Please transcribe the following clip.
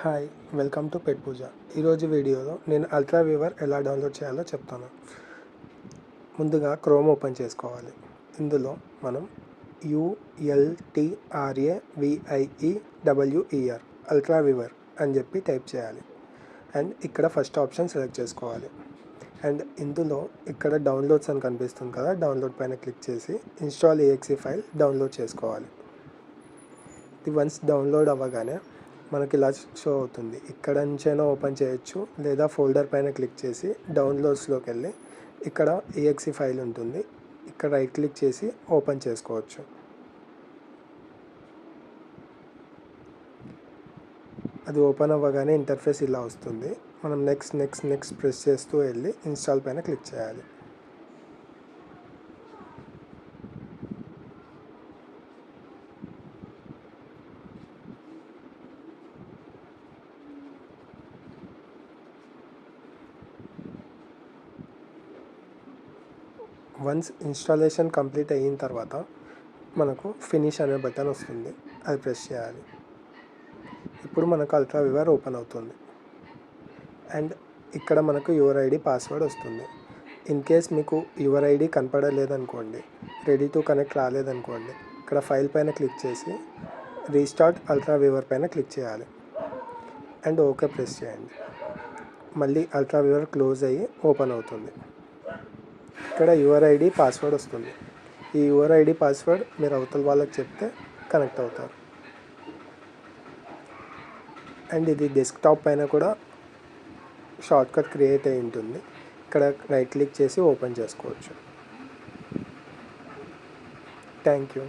Hi welcome to Pet Pooja ఈరోజు వీడియోలో నేను అల్ట్రా వీవర్ ఎలా డౌన్లోడ్ చేయాలో చెప్తాను. ముందుగా క్రోమ్ ఓపెన్ చేసుకోవాలి. ఇందులో మనం U L T R A V I E W E R ultra viewer అని చెప్పి టైప్ చేయాలి. అండ్ ఇక్కడ ఫస్ట్ ఆప్షన్ సెలెక్ట్ చేసుకోవాలి. అండ్ ఇందులో ఇక్కడ డౌన్లోడ్స్ అని కనిపిస్తుంది కదా డౌన్లోడ్ పైన క్లిక్ చేసి ఇన్స్టాల్ ఏఎక్సీ ఫైల్ డౌన్లోడ్ చేసుకోవాలి. ఇది వన్స్ డౌన్లోడ్ అవ్వగానే మనకి ఇలా షో అవుతుంది. ఇక్కడ నుంచైనా ఓపెన్ చేయొచ్చు. లేదా ఫోల్డర్ పైన క్లిక్ చేసి డౌన్లోడ్స్లోకి వెళ్ళి ఇక్కడ ఏఎక్సీ ఫైల్ ఉంటుంది. ఇక్కడ రైట్ క్లిక్ చేసి ఓపెన్ చేసుకోవచ్చు. అది ఓపెన్ అవ్వగానే ఇంటర్ఫేస్ ఇలా వస్తుంది. మనం నెక్స్ట్ నెక్స్ట్ నెక్స్ట్ ప్రెస్ చేస్తూ వెళ్ళి ఇన్స్టాల్ పైన క్లిక్ చేయాలి. వన్స్ ఇన్స్టాలేషన్ కంప్లీట్ అయిన తర్వాత మనకు ఫినిష్ అనే బటన్ వస్తుంది. అది ప్రెస్ చేయాలి. ఇప్పుడు మనకు అల్ట్రా వివర్ ఓపెన్ అవుతుంది. అండ్ ఇక్కడ మనకు యువర్ ఐడి పాస్వర్డ్ వస్తుంది. ఇన్ కేస్ మీకు యువర్ ఐడి కనపడలేదనుకోండి రెడీ టు కనెక్ట్ రాలేదనుకోండి ఇక్కడ ఫైల్ పైన క్లిక్ చేసి రీస్టార్ట్ అల్ట్రా వివర్ పైన క్లిక్ చేయాలి. అండ్ ఓకే ప్రెస్ చేయండి. మళ్ళీ అల్ట్రా వివర్ క్లోజ్ అయ్యి ఓపెన్ అవుతుంది. ఇక్కడ యువర్ ఐడి పాస్వర్డ్ వస్తుంది. ఈ యువర్ ఐడి పాస్వర్డ్ మీరు అవతల వాళ్ళకి చెప్తే కనెక్ట్ అవుతారు. అండ్ ఇది డెస్క్టాప్ పైన కూడా షార్ట్కట్ క్రియేట్ అయి ఉంటుంది. ఇక్కడ రైట్ క్లిక్ చేసి ఓపెన్ చేసుకోవచ్చు. Thank you